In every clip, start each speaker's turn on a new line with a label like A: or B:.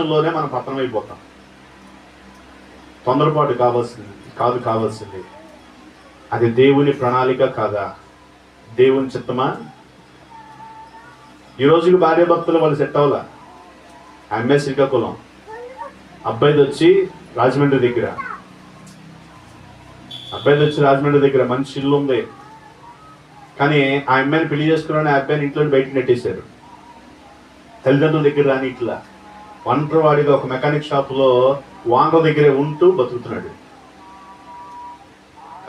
A: లోనే మనం పతనం అయిపోతాం తొందరపాటు కావాల్సింది కాదు కావాల్సింది. అది దేవుని ప్రణాళిక కాదా? దేవుని చిత్తమా? ఈ రోజుకి భార్య భక్తులు వాళ్ళు సెట్ అవ్వాల? అమ్మాయి శ్రీకాకుళం అబ్బాయిది వచ్చి రాజమండ్రి దగ్గర. అబ్బాయిది వచ్చి రాజమండ్రి దగ్గర మంచి ఇల్లు ఉంది. కానీ ఆ అమ్మాయిని పెళ్ళి చేసుకుని ఆ అబ్బాయిని ఇంట్లో బయట నెట్టేశారు. తల్లిదండ్రుల దగ్గర రాని ఇట్లా ఒంటరి వాడిగా ఒక మెకానిక్ షాప్లో వాంగ దగ్గరే ఉంటూ బతుకుతున్నాడు.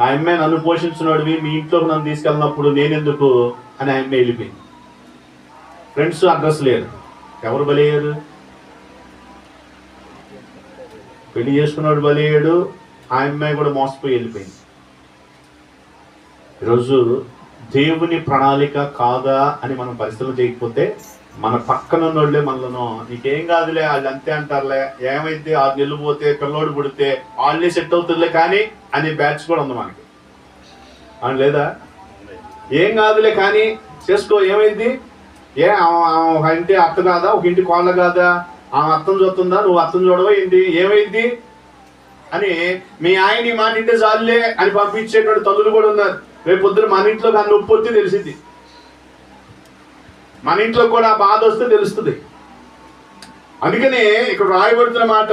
A: ఆ అమ్మాయి నన్ను పోషించినోడివి మీ ఇంట్లోకి నన్ను తీసుకెళ్ళినప్పుడు నేనెందుకు అని ఆ అమ్మాయి వెళ్ళిపోయింది. ఫ్రెండ్స్ అడ్రస్ లేరు. ఎవరు బలయ్యారు పెళ్ళి చేసుకున్నాడు బలయ్యాడు ఆ అమ్మాయి కూడా మోసపోయి వెళ్ళిపోయింది. ఈరోజు దేవుని ప్రణాళిక కాదా అని మనం పరిశీలన చేయకపోతే మన పక్కన ఉన్నోళ్ళే మనలను. నీకేం కాదులే వాళ్ళు అంతే అంటారులే. ఏమైతే ఆరు నెలలు పోతే పిల్లోడు పుడితే వాళ్ళే సెట్ అవుతుందిలే కానీ అనే బ్యాచ్ కూడా ఉంది మనకి. అని లేదా? ఏం కాదులే కానీ చేసుకో ఏమైంది? ఏ ఒక ఇంటి అత్త కాదా? ఒక ఇంటి కోళ్ళ కాదా? ఆమె అర్థం చూస్తుందా? నువ్వు అత్తం చూడవా ఏంటి ఏమైంది? అని మీ ఆయన ఈ మాట ఇంటే చాలులే అని పంపించేటువంటి తల్లులు కూడా ఉన్నారు. రేపు పొద్దున మన ఇంట్లో కానీ నొప్పి తెలిసింది. మన ఇంట్లో కూడా బాధ వస్తే తెలుస్తుంది. అందుకనే ఇక్కడ రాయబడుతున్న మాట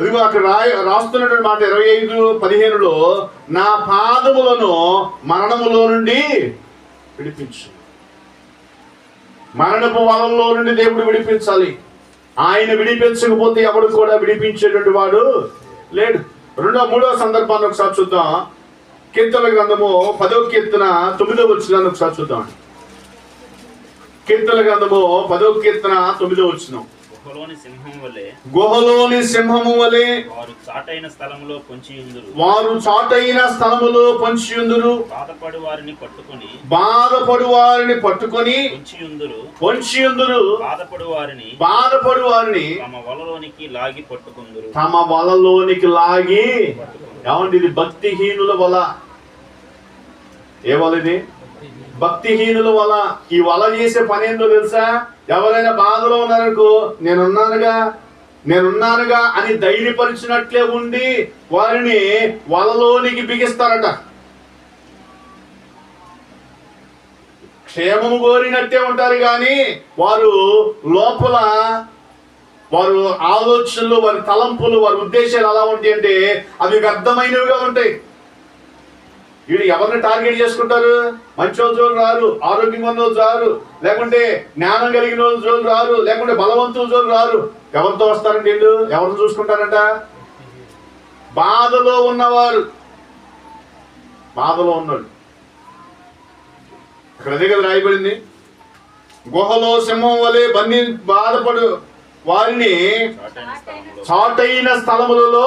A: అదిగో అక్కడ రాయ రాస్తున్నటువంటి మాట ఇరవై ఐదు పదిహేనులో నా పాదములను మరణములో నుండి విడిపించు. మరణపు వలంలో నుండి దేవుడు విడిపించాలి. ఆయన విడిపించకపోతే ఎవడు కూడా విడిపించేటువంటి వాడు లేడు. రెండో మూడో సందర్భాన్ని ఒకసారి చూద్దాం. కీర్తన గ్రంథము పదో కీర్తన తొమ్మిదో వచ్చిన ఒకసారి చూద్దాం కీర్తన గ్రంథము పదో కీర్తన తొమ్మిదో వచ్చిన
B: గుహలోని సింహం వలె
A: గుహలోని సింహము వలె
B: వారు చాటైన స్థలములో పొంచి ఉందురు.
A: వారు చాటైన స్థలములో పొంచియుందురు
B: బాధపడు వారిని పట్టుకొని
A: బాధపడు వారిని పట్టుకొని
B: పొంచి ఉందురు.
A: పొంచియుందురు
B: బాధపడు వారిని
A: బాధపడు వారిని
B: తమ వలలోనికి లాగి పట్టుకుందురు.
A: తమ వలలోనికి లాగి. ఏమండి ఇది భక్తిహీనుల వల? ఏ వల ఇది? భక్తిహీనుల వల ఈ వల చేసే పని ఏందో తెలుసా? ఎవరైనా బాధలో ఉన్నారనుకో నేనున్నానుగా నేనున్నానుగా అని ధైర్యపరిచినట్లే ఉండి వారిని వలలోనికి బిగిస్తారట. క్షేమము కోరినట్టే ఉంటారు కానీ వారు లోపల వారు ఆలోచనలు వారి తలంపులు వారి ఉద్దేశాలు ఎలా ఉంటాయి అంటే అవి వ్యర్థమైనవిగా ఉంటాయి. వీడు ఎవరిని టార్గెట్ చేసుకుంటారు? మంచి రోజులు రారు ఆరోగ్యంగా ఉన్న రోజు రారు లేకుంటే జ్ఞానం కలిగిన రోజు రారు లేకుంటే బలవంతుల రోజు రారు. ఎవరితో వస్తారండి వీళ్ళు? ఎవరిని చూసుకుంటారంట? బాధలో ఉన్నవారు బాధలో ఉన్నాడు అక్కడ అదే కదా రాయబడింది. గుహలో సింహం వలె బంది బాధపడు వారిని
B: చాటైన
A: స్థలములలో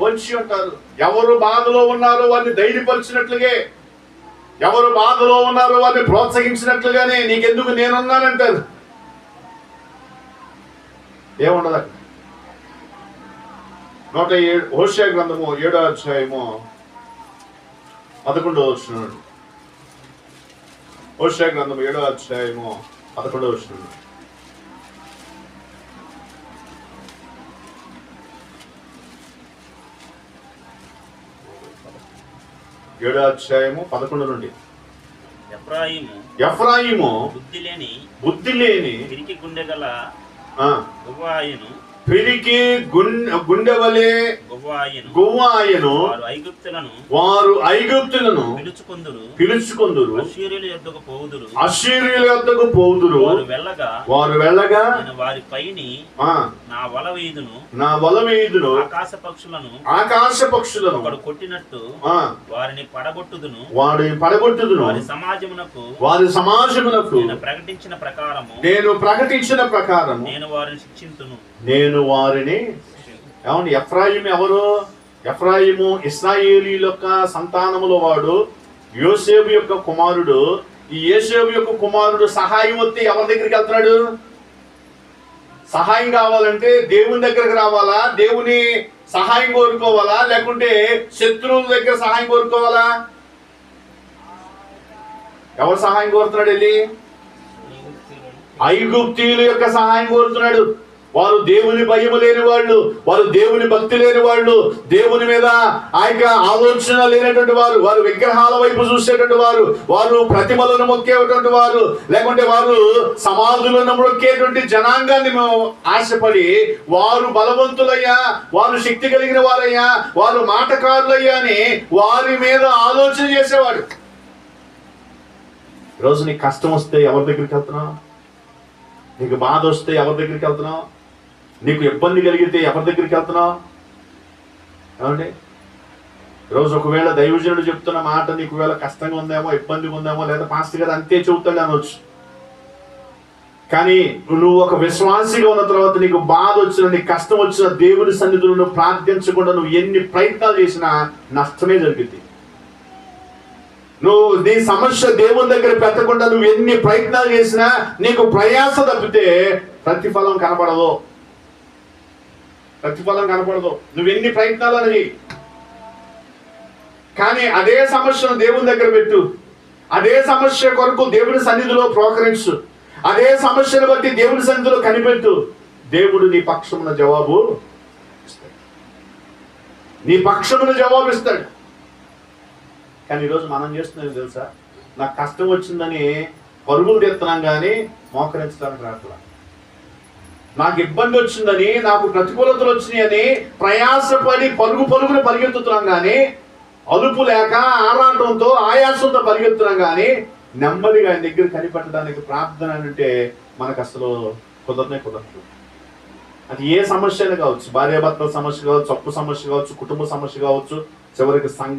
B: పొంచి
A: ఉంటారు. ఎవరు బాధలో ఉన్నారో వారిని ధైర్యపరిచినట్లుగే ఎవరు బాధలో ఉన్నారో వారిని ప్రోత్సహించినట్లుగానే నీకెందుకు నేనున్నానంటారు. ఏముండదు అక్కడ? నూట ఏడు హోషయ గ్రంథము ఏడో అధ్యాయము పదకొండో వచ్చినాడు హోషయ గ్రంథము ఏడో అధ్యాయము పదకొండో వచ్చినాడు ఏడో అధ్యాయము పదకొండు నుండి.
B: ఎఫ్రాయిము
A: ఎఫ్రాయిము
B: బుద్ధి లేని
A: బుద్ధి లేని
B: పిరికి గుండె గల
A: పిరికి గుండె గుండెవలే
B: గువ్వాయను. వారు ఐగుప్తులను
A: వారు ఐగుప్తులను
B: పిలుచుకుందురు.
A: అశ్చర్యుల యొద్దకు పోదురు
B: వారు వెళ్ళగా
A: వారు
B: పైని
A: ఆ,
B: నా వల వేయుదును
A: నా వలవేయుదును
B: ఆకాశ పక్షులను
A: ఆకాశ పక్షులను
B: ఒకడు కొట్టినట్టు
A: ఆ,
B: వారిని పడగొట్టుదును.
A: వాడి పడగొట్టుదును.
B: వారి సమాజమునకు
A: వారి సమాజమునకు
B: నేను ప్రకటించిన ప్రకారము
A: నేను ప్రకటించిన ప్రకారం
B: నేను వారిని శిక్షింతును.
A: నేను వారిని. ఏమండి ఎఫ్రాయిం ఎవరు? ఎఫ్రాయిము ఇస్రాయేలీ యొక్క సంతానములో వాడు. యోసేపు యొక్క కుమారుడు. ఈ యేసేపు యొక్క కుమారుడు సహాయం వస్తే ఎవరి దగ్గరికి వెళ్తున్నాడు? సహాయం కావాలంటే దేవుని దగ్గరకు రావాలా? దేవుని సహాయం కోరుకోవాలా? లేకుంటే శత్రువుల దగ్గర సహాయం కోరుకోవాలా? ఎవరు సహాయం కోరుతున్నాడు వెళ్ళి? ఐగుప్తీయుల యొక్క సహాయం కోరుతున్నాడు. వారు దేవుని భయము లేని వాళ్ళు వారు దేవుని భక్తి లేని వాళ్ళు దేవుని మీద ఆ యొక్క ఆలోచన లేనటువంటి వారు వారు విగ్రహాల వైపు చూసేటువంటి వారు వారు ప్రతిమలను మొక్కేటువంటి వారు లేకుంటే వారు సమాధులను మొక్కేటువంటి జనాంగాన్ని మేము ఆశపడి వారు బలవంతులయ్యా వారు శక్తి కలిగిన వారయ్యా వారు మాటకారులయ్యా అని వారి మీద ఆలోచన చేసేవాడు. రోజు నీకు కష్టం వస్తే ఎవరి దగ్గరికి వెళ్తున్నావు? నీకు బాధ వస్తే ఎవరి దగ్గరికి వెళ్తున్నావు? నీకు ఇబ్బంది కలిగితే ఎవరి దగ్గరికి వెళ్తున్నావు ఏమండి? రోజు ఒకవేళ దైవజనుడు చెప్తున్న మాట నీకు వేళ కష్టంగా ఉందేమో ఇబ్బందిగా ఉందేమో లేదా పాస్టర్ గారు అంతే చెబుతాడు అనవచ్చు కానీ నువ్వు ఒక విశ్వాసిగా ఉన్న తర్వాత నీకు బాధ వచ్చిన నీకు కష్టం వచ్చిన దేవుని సన్నిధులను నువ్వు ప్రార్థించకుండా నువ్వు ఎన్ని ప్రయత్నాలు చేసినా నష్టమే జరిగింది నువ్వు నీ సమస్య దేవుని దగ్గర పెట్టకుండా నువ్వు ఎన్ని ప్రయత్నాలు చేసినా నీకు ప్రయాస తప్పితే ప్రతిఫలం కనపడదు ప్రతిఫలం కనపడదు. నువ్వు ఎన్ని ప్రయత్నాలు అని కానీ అదే సమస్యను దేవుని దగ్గర పెట్టు. అదే సమస్య కొరకు దేవుని సన్నిధిలో ప్రోకరించు. అదే సమస్యను బట్టి దేవుని సన్నిధిలో కనిపెట్టు. దేవుడు నీ పక్షమున జవాబు నీ పక్షమున జవాబు ఇస్తాడు. కానీ ఈరోజు మనం చేస్తున్నది తెలుసా? నాకు కష్టం వచ్చిందని పరుగులు తెస్తున్నాం కానీ మోకరించడానికి రాట్లా నాకు ఇబ్బంది వచ్చిందని నాకు ప్రతికూలతలు వచ్చినాయని ప్రయాసపడి పరుగు పరుగున పరిగెత్తుతున్నాం కానీ అలుపు లేక ఆరాటంతో ఆయాసంతో పరిగెత్తున్నాం కానీ నెమ్మదిగా ఆయన దగ్గర కనిపెట్టడానికి ప్రార్థన అంటే మనకు అసలు కుదరనే కుదరదు. అది ఏ సమస్య అయినా కావచ్చు భార్యాభర్తల సమస్య కావచ్చు అప్పు సమస్య కావచ్చు కుటుంబ సమస్య కావచ్చు చివరికి సంఘ